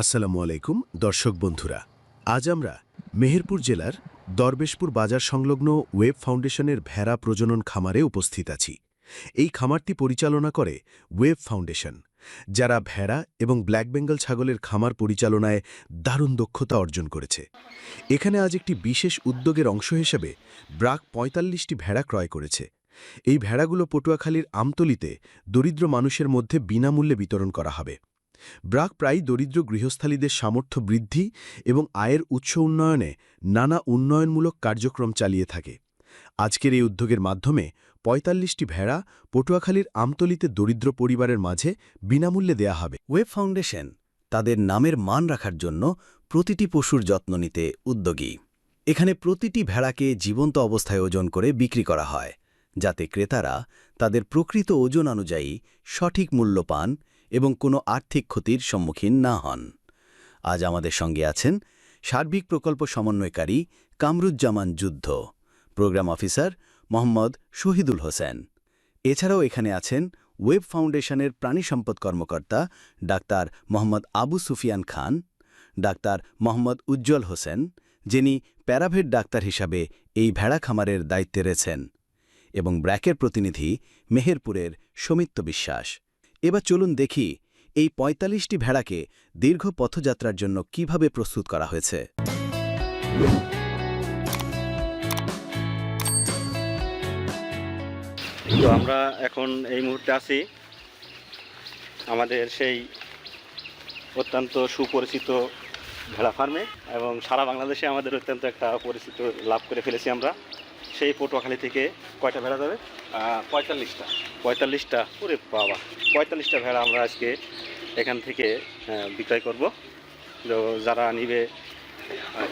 আসসালামু আলাইকুম, দর্শক বন্ধুরা। আজ আমরা মেহেরপুর জেলার দরবেশপুর বাজার সংলগ্ন ওয়েব ফাউন্ডেশনের ভেড়া প্রজনন খামারে উপস্থিত আছি। এই খামারটি পরিচালনা করে ওয়েব ফাউন্ডেশন, যারা ভেড়া এবং ব্ল্যাক বেঙ্গল ছাগলের খামার পরিচালনায় দারুণ দক্ষতা অর্জন করেছে। এখানে আজ একটি বিশেষ উদ্যোগের অংশ হিসেবে ব্রাক পঁয়তাল্লিশটি ভেড়া ক্রয় করেছে। এই ভেড়াগুলো পটুয়াখালীর আমতলিতে দরিদ্র মানুষের মধ্যে বিনামূল্যে বিতরণ করা হবে। ব্রাক প্রায় দরিদ্র গৃহস্থালীদের সামর্থ্য বৃদ্ধি এবং আয়ের উৎস উন্নয়নে নানা উন্নয়নমূলক কার্যক্রম চালিয়ে থাকে। আজকের এই উদ্যোগের মাধ্যমে পঁয়তাল্লিশটি ভেড়া পটুয়াখালীর আমতলিতে দরিদ্র পরিবারের মাঝে বিনামূল্যে দেয়া হবে। ওয়েব ফাউন্ডেশন তাদের নামের মান রাখার জন্য প্রতিটি পশুর যত্ন নিতে উদ্যোগী। এখানে প্রতিটি ভেড়াকে জীবন্ত অবস্থায় ওজন করে বিক্রি করা হয়, যাতে ক্রেতারা তাদের প্রকৃত ওজন অনুযায়ী সঠিক মূল্য পান এবং কোনো আর্থিক ক্ষতির সম্মুখীন না হন। আজ আমাদের সঙ্গে আছেন সার্বিক প্রকল্প সমন্বয়কারী কামরুজ্জামান যুদ্ধ, প্রোগ্রাম অফিসার মোহাম্মদ শহীদুল হোসেন। এছাড়াও এখানে আছেন ওয়েব ফাউন্ডেশনের প্রাণী সম্পদ কর্মকর্তা ডাক্তার মোহাম্মদ আবু সুফিয়ান খান, ডাক্তার মোহাম্মদ উজ্জ্বল হোসেন, যিনি প্যারাভেট ডাক্তার হিসাবে এই ভেড়া খামারের দায়িত্বে রয়েছেন এবং ব্র্যাকের প্রতিনিধি মেহেরপুরের সমিত্য বিশ্বাস। এবার চলুন দেখি এই ৪৫টি ভেড়াকে দীর্ঘ পথযাত্রার জন্য কীভাবে প্রস্তুত করা হয়েছে। তো আমরা এখন এই মুহূর্তে আছি আমাদের সেই অত্যন্ত সুপরিচিত ভেড়া ফার্মে এবং সারা বাংলাদেশে আমাদের অত্যন্ত একটা পরিচিত লাভ করে ফেলেছি আমরা। সেই পটুয়াখালী থেকে কয়টা ভেড়া যাবে পঁয়তাল্লিশটা। পঁয়তাল্লিশটা? ওরে বাবা। পঁয়তাল্লিশটা ভেড়া আমরা আজকে এখান থেকে বিক্রয় করব। তো যারা নিবে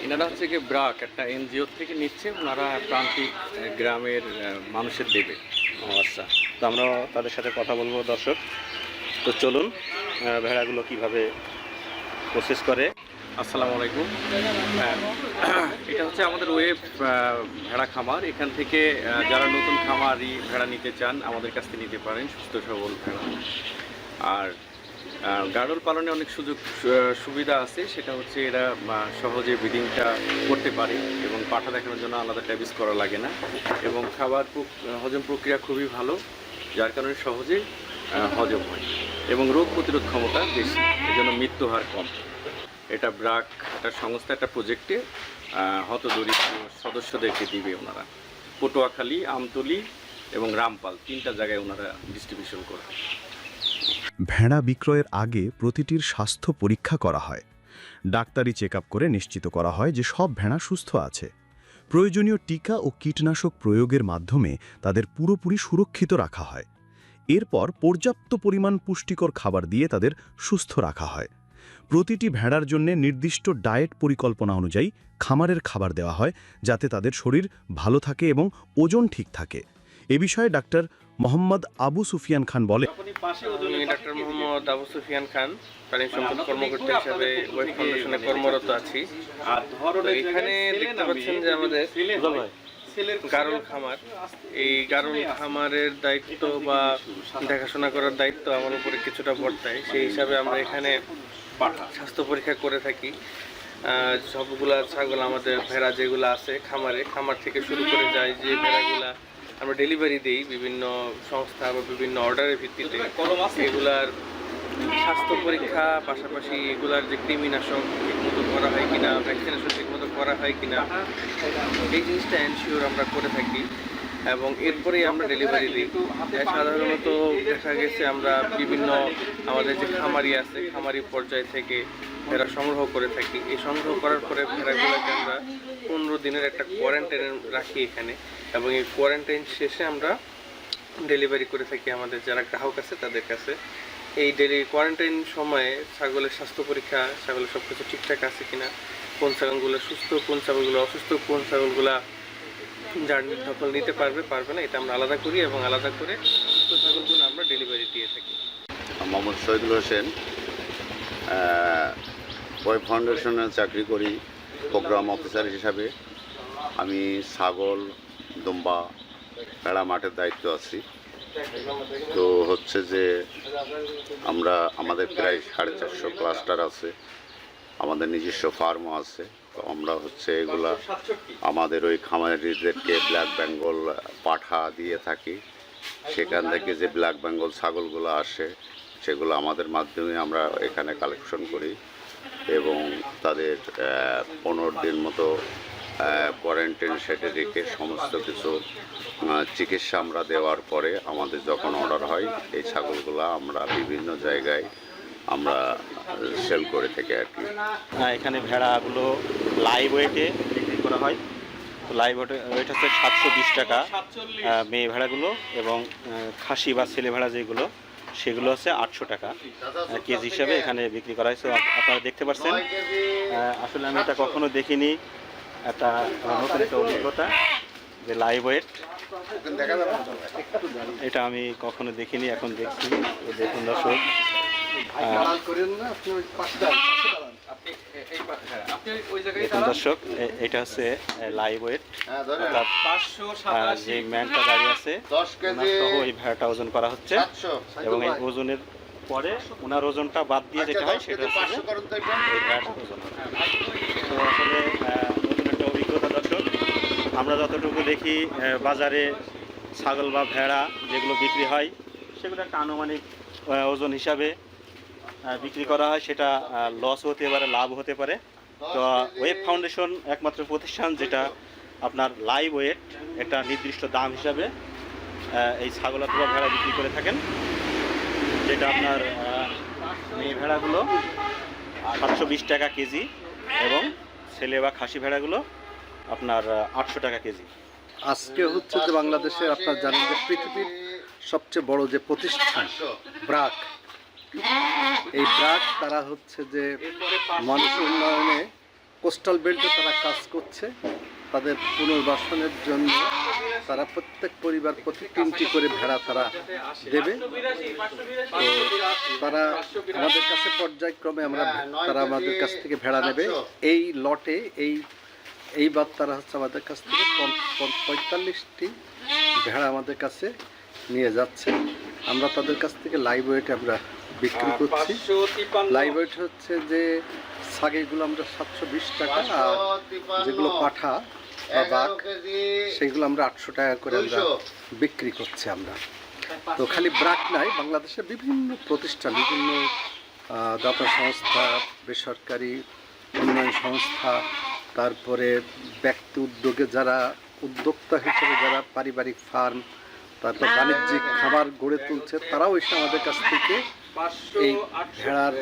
এনারা হচ্ছে কি ব্রাক একটা এনজিও থেকে নিচ্ছে ওনারা প্রান্তিক গ্রামের মানুষের দেবে। ও আচ্ছা। তো আমরা তাদের সাথে কথা বলব দর্শক। তো চলুন ভেড়াগুলো কীভাবে প্রসেস করে। আসসালামু আলাইকুম। এটা হচ্ছে আমাদের ওয়েব ভেড়া খামার। এখান থেকে যারা নতুন খামারি ভেড়া নিতে চান, আমাদের কাছ থেকে নিতে পারেন সুস্থ সবল ভেড়া। আর গাড়ল পালনে অনেক সুযোগ সুবিধা আছে। সেটা হচ্ছে এরা সহজে ব্রিডিংটা করতে পারে এবং পাঠা দেখানোর জন্য আলাদা ট্যাবিস করা লাগে না। এবং খাবার হজম প্রক্রিয়া খুবই ভালো, যার কারণে সহজে হজম হয় এবং রোগ প্রতিরোধ ক্ষমতা বেশি, এজন্য মৃত্যু হার কম। এটা ব্রাক একটা সংস্থা একটা প্রজেক্টে হত দরিদ্র সদস্যদেরকে দিবে ওনারা। পটুয়াখালী, আমতলি এবং রামপাল, তিনটা জায়গায় ওনারা ডিস্ট্রিবিউশন করবে ভেড়া বিক্রয়ের আগে প্রতিটির স্বাস্থ্য পরীক্ষা করা হয়। ডাক্তারি চেক করে নিশ্চিত করা হয় যে সব ভেড়া সুস্থ আছে। প্রয়োজনীয় টিকা ও কীটনাশক প্রয়োগের মাধ্যমে তাদের পুরোপুরি সুরক্ষিত রাখা হয়। এরপর পর্যাপ্ত পরিমাণ পুষ্টিকর খাবার দিয়ে তাদের সুস্থ রাখা হয়। প্রতিটি ভেড়ার জন্য নির্দিষ্ট ডায়েট পরিকল্পনা অনুযায়ী খামারের খাবার দেওয়া হয় যাতে তাদের শরীর ভালো থাকে এবং ওজন ঠিক থাকে। এ বিষয়ে ডাক্তার মোহাম্মদ আবু সুফিয়ান খান বলে ডাক্তার মোহাম্মদ আবু সুফিয়ান খান প্রাণী সম্পদ কর্মকর্তা হিসাবে ওয়েব ফাউন্ডেশনে কর্মরত আছি। এখানে দেখতে পাচ্ছেন যে আমাদের গারুল খামার। এই গারুল খামারের দায়িত্ব বা দেখাশোনা করার দায়িত্ব আমার উপরে কিছুটা বর্তায়। সেই হিসাবে আমরা এখানে স্বাস্থ্য পরীক্ষা করে থাকি। সবগুলা ছাগল আমাদের ভেড়া যেগুলো আছে, খামারে, খামার থেকে শুরু করে যায় যে ভেড়াগুলা আমরা ডেলিভারি দিই বিভিন্ন সংস্থা বা বিভিন্ন অর্ডারের ভিত্তিতে। এগুলার স্বাস্থ্য পরীক্ষা, পাশাপাশি এগুলার যে কৃমিনাশক ঠিকমতো করা হয় কিনা ভ্যাকসিনেশন ঠিকমতো করা হয় কিনা, এই জিনিসটা এনশিওর আমরা করে থাকি। এবং এরপরেই আমরা ডেলিভারি দিই। সাধারণত দেখা গেছে আমরা বিভিন্ন আমাদের যে খামারি আছে, খামারি পর্যায় থেকে ভেড়া সংগ্রহ করে থাকি। এই সংগ্রহ করার পরে ভেড়াগুলোকে আমরা পনেরো দিনের একটা কোয়ারেন্টাইনে রাখি এখানে এবং এই কোয়ারেন্টাইন শেষে আমরা ডেলিভারি করে থাকি আমাদের যারা গ্রাহক আছে তাদের কাছে। এই ডেলি কোয়ারেন্টাইন সময়ে ছাগলের স্বাস্থ্য পরীক্ষা, ছাগলের সব কিছু ঠিকঠাক আছে কিনা, কোন ছাগলগুলো সুস্থ, কোন ছাগলগুলো অসুস্থ, কোন ছাগলগুলা যার সকল নিতে পারবে পারবে না, এটা আমরা আলাদা করি এবং আলাদা করে ছাগলগুলো আমরা ডেলিভারি দিয়ে থাকি। মোহাম্মদ শহীদুল হোসেন ওয়েব ফাউন্ডেশনে চাকরি করি, প্রোগ্রাম অফিসার হিসাবে। আমি ছাগল, দুম্বা, ভেড়া মাঠের দায়িত্ব আছি। তো হচ্ছে যে আমরা, আমাদের প্রায় সাড়ে চারশো ক্লাস্টার আছে। আমাদের নিজস্ব ফার্মও আছে। আমরা হচ্ছে এগুলা আমাদের ওই খামারিদেরকে ব্ল্যাক বেঙ্গল পাঠা দিয়ে থাকি। সেখান থেকে যে ব্ল্যাক বেঙ্গল ছাগলগুলো আসে সেগুলো আমাদের মাধ্যমে আমরা এখানে কালেকশন করি এবং তাদের পনেরো দিন মতো কোয়ারেন্টাইন সেটে রেখে সমস্ত কিছু চিকিৎসা আমরা দেওয়ার পরে আমাদের যখন অর্ডার হয় এই ছাগলগুলো আমরা বিভিন্ন জায়গায় আমরা সেল করে থাকি আর কি। আহ, এখানে ভেড়াগুলো লাইভ ওয়েটে বিক্রি করা হয়। তো লাইভ ওয়েটে ওয়েট হচ্ছে সাতশো বিশ টাকা মেয়ে ভেড়াগুলো এবং খাসি বা ছেলে ভেড়া যেগুলো সেগুলো হচ্ছে আটশো টাকা কেজি হিসাবে এখানে বিক্রি করা হয়েছে আপনারা দেখতে পাচ্ছেন আসলে আমি এটা কখনো দেখিনি একটা নতুন একটা অভিজ্ঞতা যে লাইভ ওয়েট এটা আমি কখনো দেখিনি এখন দেখছি। দেখুন দর্শক দর্শক এটা হচ্ছে লাইভ ওয়েট অর্থাৎ যে ম্যানটা দাঁড়িয়ে আছে দশ সহ এই ভেড়াটা ওজন করা হচ্ছে। এবং এই ওজনের পরে ওনার ওজনটা বাদ দিয়ে যেটা হয় সেটা হচ্ছে যে এই ভেড়াটার ওজন তো আসলে নতুন একটা অভিজ্ঞতা দর্শক। আমরা যতটুকু দেখি বাজারে ছাগল বা ভেড়া যেগুলো বিক্রি হয় সেগুলো একটা আনুমানিক ওজন হিসাবে বিক্রি করা হয়, সেটা লস হতে পারে, লাভ হতে পারে। তো ওয়েব ফাউন্ডেশন একমাত্র প্রতিষ্ঠান যেটা আপনার লাইভ ওয়েট একটা নির্দিষ্ট দাম হিসাবে এই ছাগল অথবা ভেড়া বিক্রি করে থাকেন। যেটা আপনার মেয়ে ভেড়াগুলো সাতশো বিশ টাকা কেজি এবং ছেলে বা খাসি ভেড়াগুলো আপনার আটশো টাকা কেজি। আজকে হচ্ছে যে বাংলাদেশে আপনার জানেন যে পৃথিবীর সবচেয়ে বড় যে প্রতিষ্ঠান, ব্রাক এই ব্রাক তারা হচ্ছে যে মানুষ উন্নয়নে কোস্টাল বেল্টে তারা কাজ করছে। তাদের পুনর্বাসনের জন্য তারা প্রত্যেক পরিবার প্রতি তিনটি করে ভেড়া তারা দেবে। তারা আমাদের কাছে পর্যায়ক্রমে আমরা তারা আমাদের কাছ থেকে ভেড়া নেবে। এই লটে এই এইবার তারা হচ্ছে আমাদের কাছ থেকে পঁয়তাল্লিশটি ভেড়া আমাদের কাছে নিয়ে যাচ্ছে। আমরা তাদের কাছ থেকে লাইভ ওয়েটে আমরা বিক্রি করছি। লাইভ ওয়েট হচ্ছে যে ছাগেগুলো আমরা সাতশো বিশ টাকা আর যেগুলো পাঠা বা বাঘ সেইগুলো আমরা আটশো টাকা করে আমরা বিক্রি করছি আমরা। তো খালি ব্রাক নাই বাংলাদেশের বিভিন্ন প্রতিষ্ঠান বিভিন্ন দাতা সংস্থা বেসরকারি উন্নয়ন সংস্থা তারপরে ব্যক্তি উদ্যোগে যারা উদ্যোক্তা হিসেবে যারা পারিবারিক ফার্ম তারপর বাণিজ্যিক খাবার গড়ে তুলছে তারাও এসে আমাদের কাছ থেকে এই ভেড়ার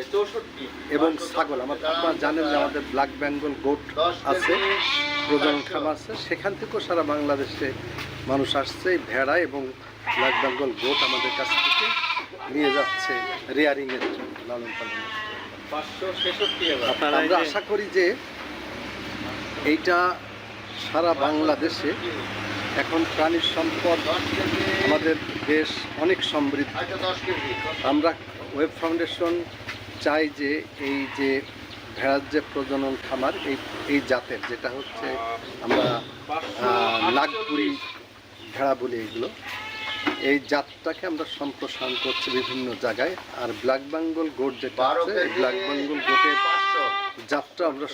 এবং ছাগল। আমার আপনারা জানেন যে আমাদের ব্ল্যাক বেঙ্গল গোট আছে প্রজনন খামার আছে। সেখান থেকেও সারা বাংলাদেশে মানুষ আসছে ভেড়া এবং ব্ল্যাক বেঙ্গল গোট আমাদের কাছ থেকে নিয়ে যাচ্ছে রেয়ারিংয়ের জন্য লালন পালনের আমরা আশা করি যে এইটা সারা বাংলাদেশে এখন প্রাণীর সম্পদ আমাদের দেশ অনেক সমৃদ্ধ। আমরা ওয়েব ফাউন্ডেশন চাই যে এই যে ভেড়ার যে প্রজনন খামার, এই এই জাতের, যেটা হচ্ছে আমরা নাগপুরি ভেড়া বলি এগুলো, এই জাতটাকে আমরা সম্প্রসারণ করছি বিভিন্ন জায়গায়। আর ব্ল্যাক বেঙ্গল গোট যেটা আছে ব্ল্যাক বেঙ্গল গোটের জাতটা আমরা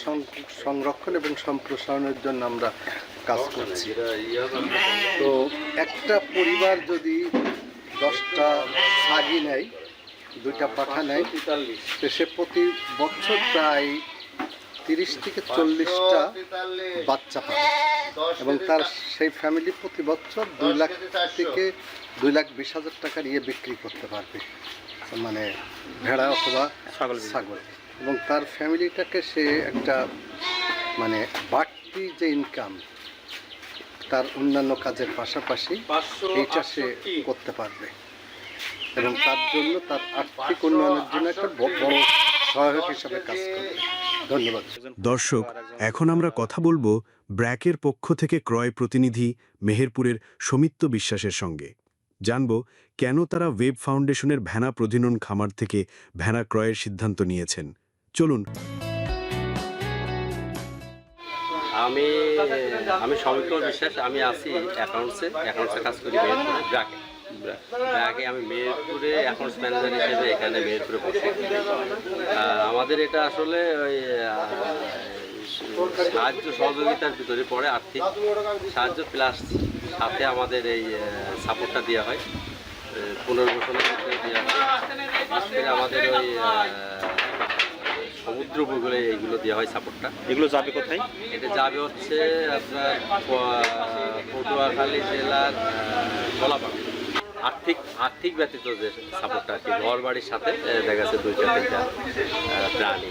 সংরক্ষণ এবং সম্প্রসারণের জন্য আমরা কাজ করছি। তো একটা পরিবার যদি দশটা ছাগি নেয় দুইটা পাঠা নেয় তো সে প্রতি বছর প্রায় তিরিশ থেকে চল্লিশটা বাচ্চা পাবে এবং তার সেই ফ্যামিলি প্রতি বছর দুই লাখ থেকে দুই লাখ বিশ হাজার টাকার ইয়ে বিক্রি করতে পারবে। মানে ভেড়া অথবা ছাগল ছাগল। এবং তার ফ্যামিলিটাকে সে একটা মানে বাড়তি যে ইনকাম তার অন্যান্য কাজের পাশাপাশি এইটা সে করতে পারবে। এবং তার জন্য তার আর্থিক উন্নয়নের জন্য একটা বড় সহায়ক হিসাবে কাজ করবে। ধন্যবাদ। দর্শক এখন আমরা কথা বলব ব্র্যাকের পক্ষ থেকে ক্রয় প্রতিনিধি মেহেরপুরের সমিত্য বিশ্বাসের সঙ্গে। জানব কেন তারা ওয়েব ফাউন্ডেশনের ভেনা প্রজনন খামার থেকে ভেনা ক্রয়ের সিদ্ধান্ত নিয়েছেন। চলুন। আমি আমি সৌমিত্র বিশ্বাস, আমি আছি অ্যাকাউন্টসে অ্যাকাউন্টসে কাজ করি মেহেরপুরে ব্রাকে আগে আমি মেহেরপুরে এখন ম্যানেজার হিসেবে এখানে মেহেরপুরে বসি। আমাদের এটা আসলে ওই সাহায্য সহযোগিতার ভিতরে পড়ে আর্থিক। সাহায্য প্লাস সাথে আমাদের এই সাপোর্টটা দেওয়া হয়। ক্ষেত্রে দেওয়া হয়। আমাদের ওই সমুদ্র উপকূলে এইগুলো দেওয়া হয় সাপোর্টটা এগুলো যাবে কোথায়? এটা যাবে হচ্ছে আপনার পটুয়াখালী জেলার কলাপাড়া আর্থিক আর্থিক ব্যতীত যে সাপোর্টটা আর কি ঘর বাড়ির সাথে দেখা যাচ্ছে দুইটা তিনটা প্রাণী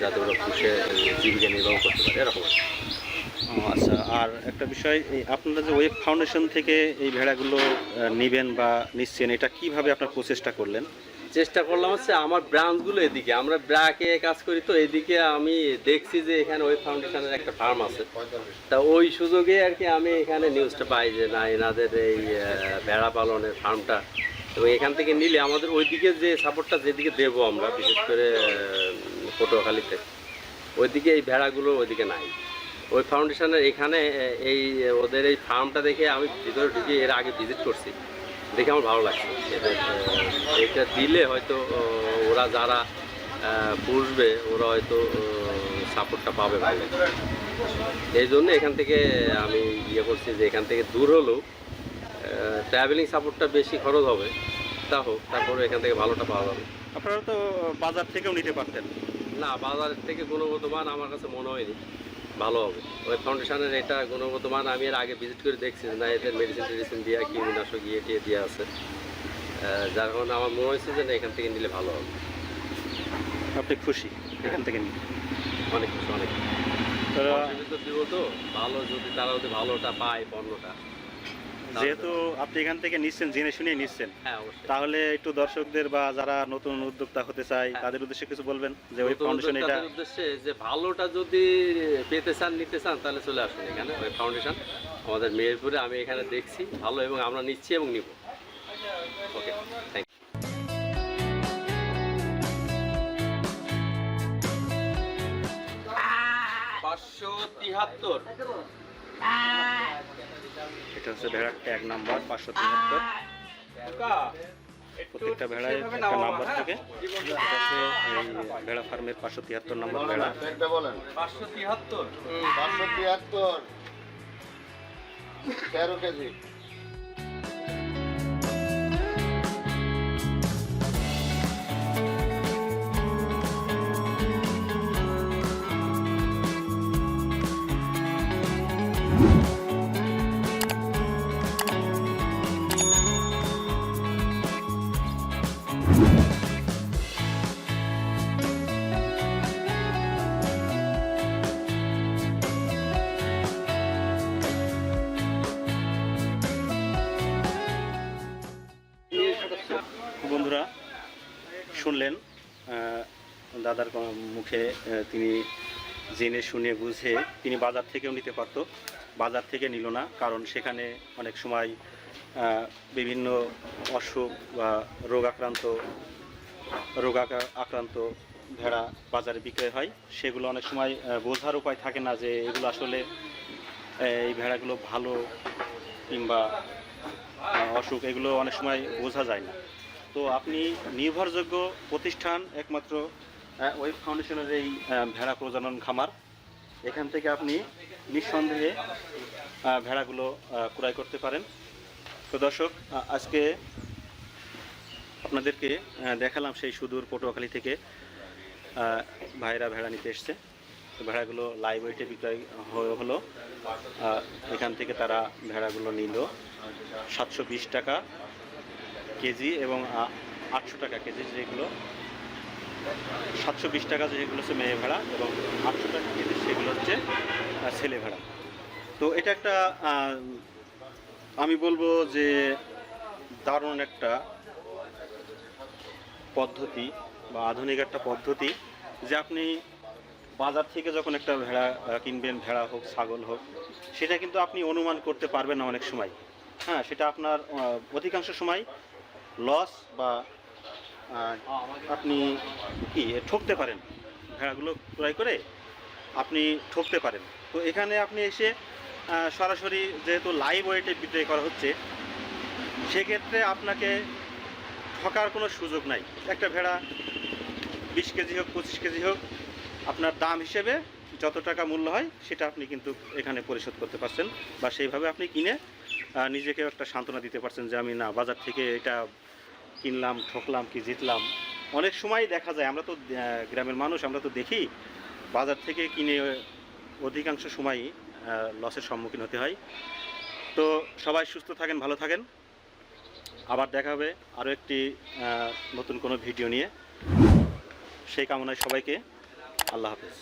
যাতে ওরা পুষে জীবিকা নির্বাহ করতে পারে এরকম। আচ্ছা আর একটা বিষয় আপনারা যে ওয়েব ফাউন্ডেশন থেকে এই ভেড়াগুলো নিবেন বা নিচ্ছেন এটা কীভাবে আপনার প্রচেষ্টা করলেন? চেষ্টা করলাম হচ্ছে আমার ব্রাঞ্চগুলো এদিকে। আমরা ব্রাকে কাজ করি, তো এদিকে আমি দেখছি যে এখানে ওই ফাউন্ডেশনের একটা ফার্ম আছে। তা ওই সুযোগে আর কি আমি এখানে নিউজটা পাই যে, না, এনাদের এই ভেড়া পালনের ফার্মটা এবং এখান থেকে নিলে আমাদের ওইদিকে যে সাপোর্টটা যেদিকে দেবো আমরা, বিশেষ করে পটুয়াখালীতে, ওইদিকে এই ভেড়াগুলো ওইদিকে নাই। ওই ফাউন্ডেশনের এখানে এই, ওদের এই ফার্মটা দেখে আমি ভিতরে ঢুকে এর আগে ভিজিট করছি। দেখে আমার ভালো লাগছে। এটা দিলে হয়তো ওরা যারা পুষবে ওরা হয়তো সাপোর্টটা পাবে ভালো। এই জন্য এখান থেকে আমি ইয়ে করছি যে এখান থেকে দূর হলেও ট্রাভেলিং সাপোর্টটা বেশি খরচ হবে। তা হোক তারপরে এখান থেকে ভালোটা পাওয়া যাবে। আপনারা তো বাজার থেকেও নিতে পারতেন। না বাজার থেকে গুণগত মান আমার কাছে মনে হয়নি। ভালো হবে। ওই ফাউন্ডেশনের এটা গুণগত মান আমি এর আগে ভিজিট করে দেখছি না এদের মেডিসিন টেডিসিন দিয়ে কীটনাশক ইয়ে টিয়ে দেওয়া আছে। যার কারণে আমার মনে হয়েছে যে না এখান থেকে নিলে ভালো হবে। আপনি খুশি এখান থেকে নিলে? অনেক খুশি অনেক তো ভালো যদি তারা যদি ভালোটা পায় পণ্যটা। যেহেতু আপনি এখান থেকে নিচ্ছেন জেনে শুনে নিচ্ছেন। হ্যাঁ তাহলে একটু দর্শকদের বা যারা নতুন উদ্যোক্তা হতে চায় হ্যাঁ। তাদের উদ্দেশ্যে কিছু বলবেন যে ওই ফাউন্ডেশন এটা উদ্দেশ্যে যে ভালোটা যদি পেতে চান নিতে চান তাহলে চলে আসুন এখানে ওই ফাউন্ডেশন আমাদের মেহেরপুরে আমি এখানে দেখছি ভালো এবং আমরা নিচ্ছি এবং নিব। ওকে থ্যাংক ইউ পাঁচশো তিহাত্তর। এটা হচ্ছে ভেড়ার ট্যাগ নাম্বার পাঁচশো তিয়াত্তর প্রত্যেকটা ভেড়ায় একটা নাম্বার থাকে। এই ভেড়া ফার্মের পাঁচশো তিয়াত্তর নাম্বার ভেড়া। বলেন। পাঁচশো তিয়াত্তর পাঁচশো তিয়াত্তর তেরো কেজি। বন্ধুরা, শুনলেন দাদার মুখে তিনি জেনে শুনে বুঝে তিনি বাজার থেকেও নিতে পারত। বাজার থেকে নিল না, কারণ সেখানে অনেক সময় বিভিন্ন অসুখ বা রোগ আক্রান্ত রোগ আক্রান্ত ভেড়া বাজারে বিক্রয় হয়। সেগুলো অনেক সময় বোঝার উপায় থাকে না যে এগুলো আসলে এই ভেড়াগুলো ভালো কিংবা অসুখ, এগুলো অনেক সময় বোঝা যায় না। তো আপনি নির্ভরযোগ্য প্রতিষ্ঠান একমাত্র ওয়েব ফাউন্ডেশনের এই ভেড়া প্রজনন খামার। এখান থেকে আপনি নিঃসন্দেহে ভেড়াগুলো ক্রয় করতে পারেন। তো দর্শক আজকে আপনাদেরকে দেখালাম সেই সুদূর পটুয়াখালী থেকে ভাইরা ভেড়া নিতে এসছে। তো ভেড়াগুলো লাইভ ওয়েটে বিক্রয় হলো। এখান থেকে তারা ভেড়াগুলো নিল। সাতশো বিশ টাকা। কেজি এবং আটশো টাকা কেজি যেগুলো, সাতশো বিশ টাকা যেগুলো হচ্ছে মেয়ে ভেড়া এবং আটশো টাকা কেজি সেগুলো হচ্ছে ছেলে ভেড়া। তো এটা একটা আমি বলব যে দারুণ একটা পদ্ধতি বা আধুনিক একটা পদ্ধতি যে আপনি বাজার থেকে যখন একটা ভেড়া কিনবেন, ভেড়া হোক, ছাগল হোক, সেটা কিন্তু আপনি অনুমান করতে পারবেন না অনেক সময়। হ্যাঁ সেটা আপনার অধিকাংশ সময় লস বা আপনি কি ঠকতে পারেন, ভেড়াগুলো ক্রয় করে আপনি ঠকতে পারেন। তো এখানে আপনি এসে সরাসরি যেহেতু লাইভ ওয়েটে বিক্রয় করা হচ্ছে, সেক্ষেত্রে আপনাকে ঠকার কোনো সুযোগ নাই। একটা ভেড়া বিশ কেজি হোক, পঁচিশ কেজি হোক, আপনার দাম হিসেবে যত টাকা মূল্য হয়, সেটা আপনি কিন্তু এখানে পরিশোধ করতে পারছেন বা সেইভাবে আপনি কিনে নিজেকেও একটা সান্ত্বনা দিতে পারছেন যে আমি না, বাজার থেকে এটা কিনলাম, ঠকলাম কি জিতলাম। অনেক সময় দেখা যায়, আমরা তো গ্রামের মানুষ, আমরা তো দেখি বাজার থেকে কিনে অধিকাংশ সময়ই লসের সম্মুখীন হতে হয়। তো সবাই সুস্থ থাকেন, ভালো থাকেন। আবার দেখা হবে আরও একটি নতুন কোনো ভিডিও নিয়ে। সেই কামনায় সবাইকে আল্লাহ হাফেজ।